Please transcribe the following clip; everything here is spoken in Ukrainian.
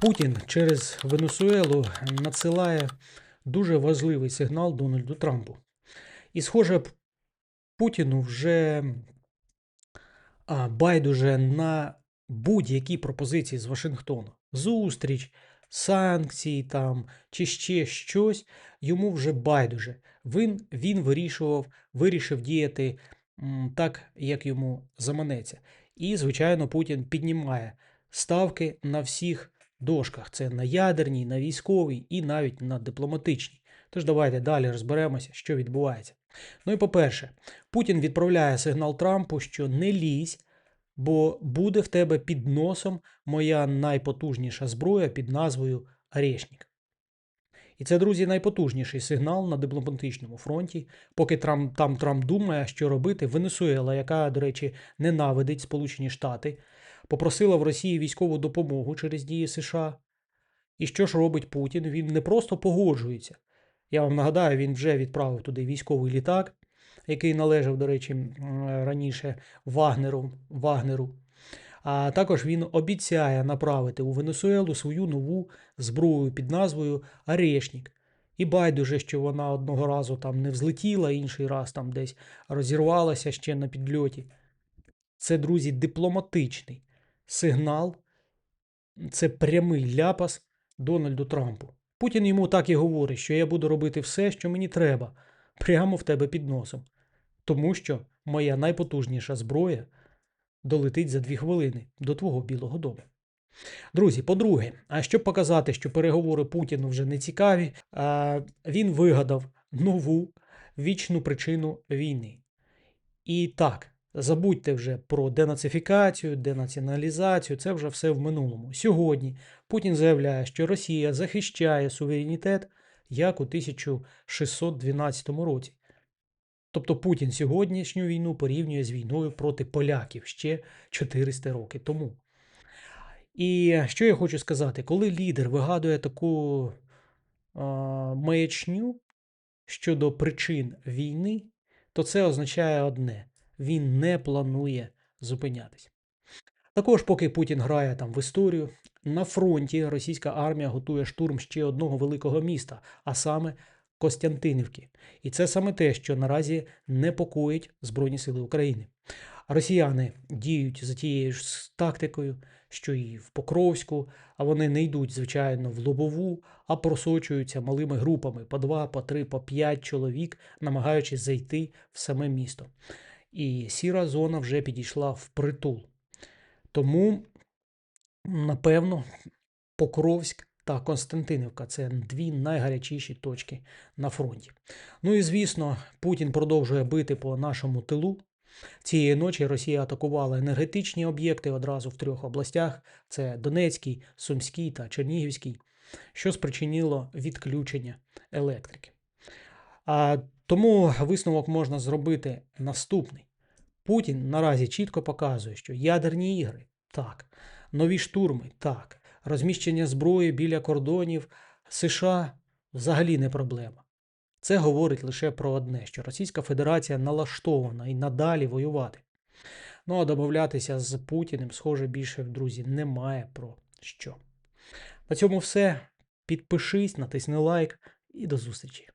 Путін через Венесуелу надсилає дуже важливий сигнал Дональду Трампу. І, схоже, Путіну вже байдуже на будь-які пропозиції з Вашингтону. Зустріч, санкції там чи ще щось. Йому вже байдуже. Він, він вирішував, вирішив діяти так, як йому заманеться. І, звичайно, Путін піднімає ставки на всіх дошках: це на ядерній, на військовій і навіть на дипломатичній. Тож давайте далі розберемося, що відбувається. Ну і по-перше, Путін відправляє сигнал Трампу, що не лізь, бо буде в тебе під носом моя найпотужніша зброя під назвою Орешник. І це, друзі, найпотужніший сигнал на дипломатичному фронті, поки Трамп, там Трамп думає, що робити. Венесуела, яка, до речі, ненавидить Сполучені Штати, попросила в Росії військову допомогу через дії США. І що ж робить Путін? Він не просто погоджується. Я вам нагадаю, він вже відправив туди військовий літак, який належав, до речі, раніше Вагнеру. Вагнеру. А також він обіцяє направити у Венесуелу свою нову зброю під назвою Орешник. І байдуже, що вона одного разу там не взлетіла, інший раз там десь розірвалася ще на підльоті. Це, друзі, дипломатичний сигнал, це прямий ляпас Дональду Трампу. Путін йому так і говорить, що я буду робити все, що мені треба, прямо в тебе під носом. Тому що моя найпотужніша зброя долетить за дві хвилини до твого Білого Дому. Друзі, по-друге, а щоб показати, що переговори Путіну вже не цікаві, він вигадав нову вічну причину війни. І так, забудьте вже про денацифікацію, денаціоналізацію, це вже все в минулому. Сьогодні Путін заявляє, що Росія захищає суверенітет як у 1612 році. Тобто Путін сьогоднішню війну порівнює з війною проти поляків ще 400 років тому. І що я хочу сказати, коли лідер вигадує таку а, маячню щодо причин війни, то це означає одне: він не планує зупинятись. Також, поки Путін грає там в історію, на фронті російська армія готує штурм ще одного великого міста, а саме Костянтинівки. І це саме те, що наразі непокоїть Збройні Сили України. Росіяни діють за тією ж тактикою, що і в Покровську, а вони не йдуть, звичайно, в лобову, а просочуються малими групами по два, по три, по п'ять чоловік, намагаючись зайти в саме місто. І сіра зона вже підійшла в притул. Тому, напевно, Покровськ та Константинівка це дві найгарячіші точки на фронті. Ну і звісно, Путін продовжує бити по нашому тилу. Цієї ночі Росія атакувала енергетичні об'єкти одразу в трьох областях: це Донецький, Сумський та Чернігівський, що спричинило відключення електрики. А тому висновок можна зробити наступний. Путін наразі чітко показує, що ядерні ігри так, нові штурми так, розміщення зброї біля кордонів США взагалі не проблема. Це говорить лише про одне, що Російська Федерація налаштована і надалі воювати. Ну а домовлятися з Путіним, схоже, більше, друзі, немає про що. На цьому все. Підпишись, натисни лайк і до зустрічі.